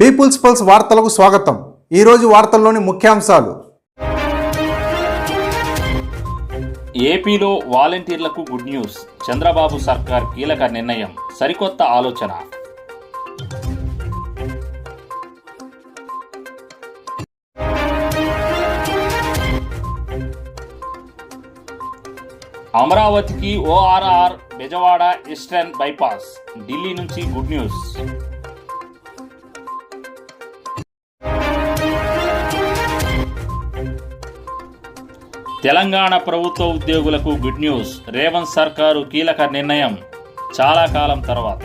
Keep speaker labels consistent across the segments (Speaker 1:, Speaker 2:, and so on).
Speaker 1: Peoples pulse వార్తలకు స్వాగతం. ఈరోజు వార్తల్లోని ముఖ్యాంశాలు.
Speaker 2: ఏపీలో వాలంటీర్లకు గుడ్ న్యూస్. చంద్రబాబు సర్కార్ కీలక నిర్ణయం. సరికొత్త ఆలోచన. అమరావతికి O R R Bezawada eastern bypass. Delhi నుంచి గుడ్ న్యూస్. తెలంగాణ ప్రభుత్వ ఉద్యోగులకు గుడ్ న్యూస్. రేవంత్ సర్కారు కీలక నిర్ణయం. చాలా కాలం తర్వాత.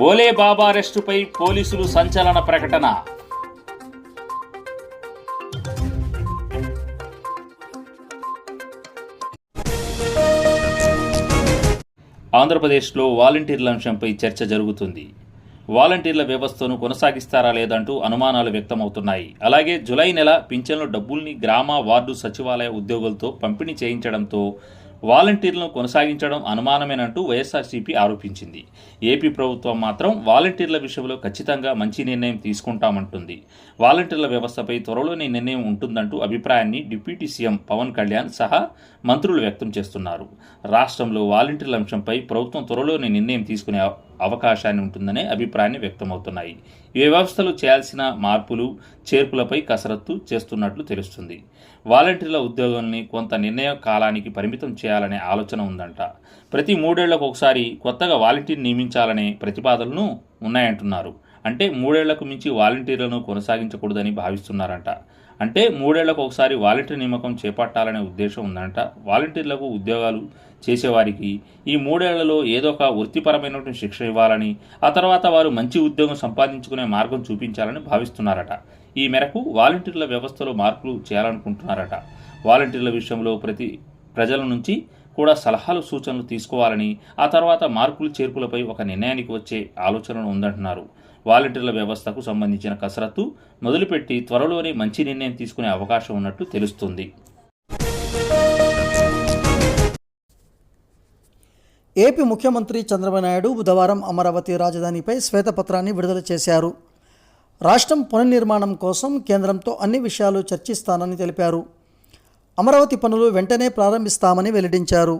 Speaker 2: బోలే బాబా అరెస్టుపై పోలీసులు సంచలన ప్రకటన. ఆంధ్రప్రదేశ్లో వాలంటీర్ల అంశంపై చర్చ జరుగుతుంది. వాలంటీర్ల వ్యవస్థను కొనసాగిస్తారా లేదంటూ అనుమానాలు వ్యక్తమవుతున్నాయి. అలాగే జులై నెల పింఛన్ల డబ్బుల్ని గ్రామ వార్డు సచివాలయ ఉద్యోగులతో పంపిణీ చేయించడంతో వాలంటీర్లను కొనసాగించడం అనుమానమేనంటూ వైఎస్ఆర్సీపీ ఆరోపించింది. ఏపీ ప్రభుత్వం మాత్రం వాలంటీర్ల విషయంలో ఖచ్చితంగా మంచి నిర్ణయం తీసుకుంటామంటుంది. వాలంటీర్ల వ్యవస్థపై త్వరలోనే నిర్ణయం ఉంటుందంటూ అభిప్రాయాన్ని డిప్యూటీ సీఎం పవన్ కళ్యాణ్ సహా మంత్రులు వ్యక్తం చేస్తున్నారు. రాష్ట్రంలో వాలంటీర్ల అంశంపై ప్రభుత్వం త్వరలోనే నిర్ణయం తీసుకునే అవకాశాన్ని ఉంటుందనే అభిప్రాయాన్ని వ్యక్తమవుతున్నాయి. ఈ చేయాల్సిన మార్పులు చేర్పులపై కసరత్తు చేస్తున్నట్లు తెలుస్తుంది. వాలంటీర్ల ఉద్యోగుల్ని కొంత నిర్ణయ కాలానికి పరిమితం చేయాలనే ఆలోచన ఉందంట. ప్రతి మూడేళ్ళకు ఒకసారి కొత్తగా వాలంటీర్ నియమించాలనే ప్రతిపాదనలు ఉన్నాయంటున్నారు. అంటే మూడేళ్ళకు మించి వాలంటీర్లను కొనసాగించకూడదని భావిస్తున్నారంట. అంటే మూడేళ్ళకు ఒకసారి వాలంటీర్ నియామకం చేపట్టాలనే ఉద్దేశం ఉందంట. వాలంటీర్లకు ఉద్యోగాలు చేసేవారికి ఈ మూడేళ్ళలో ఏదో ఒక వృత్తిపరమైనటువంటి శిక్ష ఇవ్వాలని ఆ తర్వాత వారు మంచి ఉద్యోగం సంపాదించుకునే మార్గం చూపించాలని భావిస్తున్నారట. ఈ మేరకు వాలంటీర్ల వ్యవస్థలో మార్పులు చేయాలనుకుంటున్నారట. వాలంటీర్ల విషయంలో ప్రతి ప్రజల నుంచి కూడా సలహాలు సూచనలు తీసుకోవాలని ఆ తర్వాత మార్పులు చేర్పులపై ఒక నిర్ణయానికి వచ్చే ఆలోచనలు ఉందంటున్నారు. వాలంటీర్ల వ్యవస్థకు సంబంధించిన కసరత్తు మొదలుపెట్టి త్వరలోనే మంచి నిర్ణయం తీసుకునే అవకాశం ఉన్నట్టు తెలుస్తుంది.
Speaker 3: ఏపీ ముఖ్యమంత్రి చంద్రబాబు నాయుడు బుధవారం అమరావతి రాజధానిపై శ్వేతపత్రాన్ని విడుదల చేశారు. రాష్ట్రం పునర్నిర్మాణం కోసం కేంద్రంతో అన్ని విషయాలు చర్చిస్తానని తెలిపారు. అమరావతి పనులు వెంటనే ప్రారంభిస్తామని వెల్లడించారు.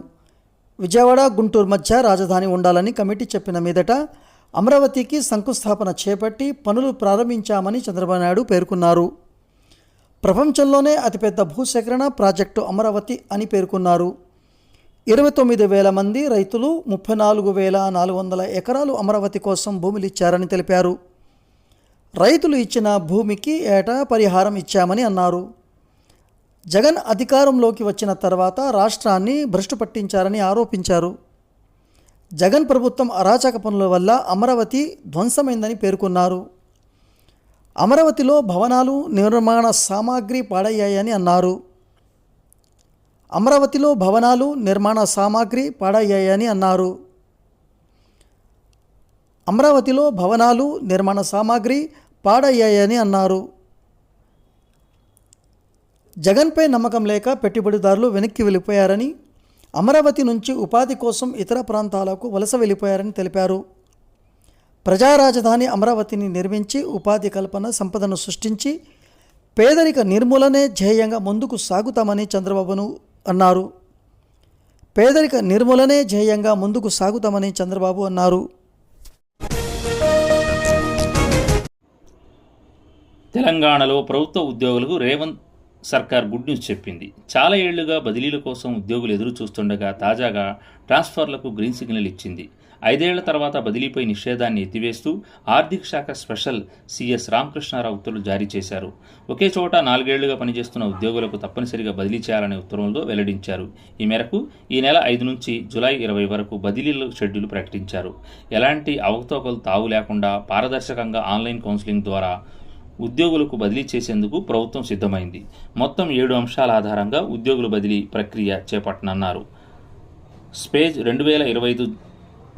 Speaker 3: విజయవాడ గుంటూరు మధ్య రాజధాని ఉండాలని కమిటీ చెప్పిన మీదట అమరావతికి శంకుస్థాపన చేపట్టి పనులు ప్రారంభించామని చంద్రబాబు నాయుడు పేర్కొన్నారు. ప్రపంచంలోనే అతిపెద్ద భూసేకరణ ప్రాజెక్టు అమరావతి అని పేర్కొన్నారు. ఇరవై తొమ్మిది వేల మంది రైతులు ముప్పై నాలుగు వేల నాలుగు వందల ఎకరాలు అమరావతి కోసం భూములు ఇచ్చారని తెలిపారు. రైతులు ఇచ్చిన భూమికి ఏటా పరిహారం ఇచ్చామని అన్నారు. జగన్ అధికారంలోకి వచ్చిన తర్వాత రాష్ట్రాన్ని భ్రష్టు పట్టించారని ఆరోపించారు. జగన్ ప్రభుత్వం అరాచక పనుల వల్ల అమరావతి ధ్వంసమైందని పేర్కొన్నారు. అమరావతిలో భవనాలు నిర్మాణ సామాగ్రి పాడయ్యాయని అన్నారు. అమరావతిలో భవనాలు నిర్మాణ సామాగ్రి పాడయ్యాయని అన్నారు. అమరావతిలో భవనాలు నిర్మాణ సామాగ్రి పాడయ్యాయని అన్నారు. జగన్పై నమ్మకం లేక పెట్టుబడిదారులు వెనక్కి వెళ్ళిపోయారని అమరావతి నుంచి ఉపాధి కోసం ఇతర ప్రాంతాలకు వలస వెళ్ళిపోయారని తెలిపారు. ప్రజా రాజధాని అమరావతిని నిర్మించి ఉపాధి కల్పన సంపదను సృష్టించి పేదరిక నిర్మూలనే ధ్యేయంగా ముందుకు సాగుతామని చంద్రబాబును అన్నారు. పేదరిక నిర్మూలనే ధ్యేయంగా ముందుకు సాగుతామని చంద్రబాబు అన్నారు.
Speaker 2: తెలంగాణలో ప్రభుత్వ ఉద్యోగులకు రేవంత్ సర్కార్ గుడ్ న్యూస్ చెప్పింది. చాలా ఏళ్ళుగా బదిలీల కోసం ఉద్యోగులు ఎదురు చూస్తుండగా తాజాగా ట్రాన్స్ఫర్లకు గ్రీన్ సిగ్నల్ ఇచ్చింది. ఐదేళ్ళ తర్వాత బదిలీపై నిషేధాన్ని ఎత్తివేస్తూ ఆర్థిక శాఖ స్పెషల్ సిఎస్ రామకృష్ణారావు ఉత్తర్వులు జారీ చేశారు. ఒకే చోట నాలుగేళ్ళుగా పనిచేస్తున్న ఉద్యోగులకు తప్పనిసరిగా బదిలీ చేయాలనే ఉత్తర్వులతో వెల్లడించారు. ఈ మేరకు ఈ నెల ఐదు నుంచి జులై ఇరవై వరకు బదిలీల షెడ్యూల్ ప్రకటించారు. ఎలాంటి అవకతవకలు తావు లేకుండా పారదర్శకంగా ఆన్లైన్ కౌన్సిలింగ్ ద్వారా ఉద్యోగులకు బదిలీ చేసేందుకు ప్రభుత్వం సిద్ధమైంది. మొత్తం ఏడు అంశాల ఆధారంగా ఉద్యోగుల బదిలీ ప్రక్రియ చేపట్టనున్నారు. స్పేజ్ రెండు వేల ఇరవై ఐదు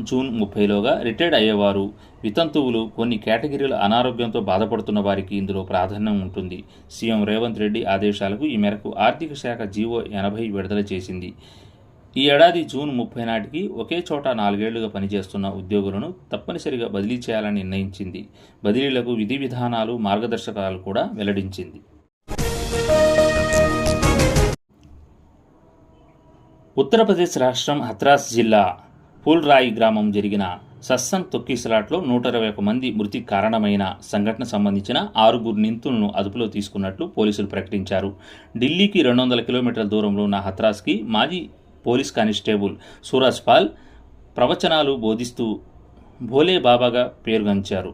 Speaker 2: జూన్ ముప్పైలోగా రిటైర్డ్ అయ్యేవారు వితంతువులు కొన్ని కేటగిరీల అనారోగ్యంతో బాధపడుతున్న వారికి ఇందులో ప్రాధాన్యం ఉంటుంది. సీఎం రేవంత్ రెడ్డి ఆదేశాలకు ఈ మేరకు ఆర్థిక శాఖ జీవో ఎనభై విడుదల చేసింది. ఈ ఏడాది జూన్ ముప్పై నాటికి ఒకే చోట నాలుగేళ్ళుగా పనిచేస్తున్న ఉద్యోగులను తప్పనిసరిగా బదిలీ చేయాలని నిర్ణయించింది. బదిలీలకు విధి విధానాలు మార్గదర్శకాలు కూడా వెల్లడించింది. ఉత్తరప్రదేశ్ రాష్ట్రం హత్రాస్ జిల్లా పూల్రాయి గ్రామం జరిగిన సస్సన్ తొక్కిసలాట్లో నూట ఇరవై ఒక మంది మృతికి కారణమైన సంఘటన సంబంధించిన ఆరుగురు నిందితులను అదుపులో తీసుకున్నట్లు పోలీసులు ప్రకటించారు. ఢిల్లీకి రెండు వందల కిలోమీటర్ల దూరంలో ఉన్న హత్రాస్కి మాజీ పోలీస్ కానిస్టేబుల్ సూరజ్ పాల్ ప్రవచనాలు బోధిస్తూ భోలే బాబాగా పేరుగాంచారు.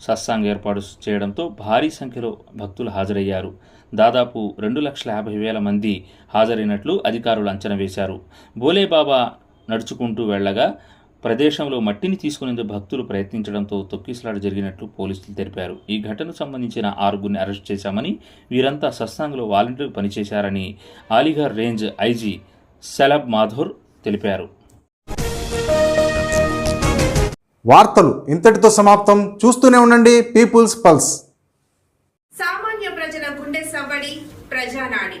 Speaker 2: సత్సాంగ్ ఏర్పాటు చేయడంతో భారీ సంఖ్యలో భక్తులు హాజరయ్యారు. దాదాపు రెండు లక్షల యాభై వేల మంది హాజరైనట్లు అధికారులు అంచనా వేశారు. భోలే బాబా నడుచుకుంటూ వెళ్ళగా ప్రదేశంలో మట్టిని తీసుకునేందుకు భక్తులు ప్రయత్నించడంతో తొక్కిసలాట జరిగినట్లు పోలీసులు తెలిపారు. ఈ ఘటనకు సంబంధించిన ఆరుగురిని అరెస్ట్ చేశామని వీరంతా సత్సాంగ్లో volunteer పనిచేశారని Aligarh range I G Shalabh Mathur తెలిపారు.
Speaker 1: వార్తలు ఇంతటితో సమాప్తం. చూస్తూనే ఉండండి పీపుల్స్ పల్స్.
Speaker 4: సామాన్య ప్రజల గుండె సవ్వడి ప్రజానాడి.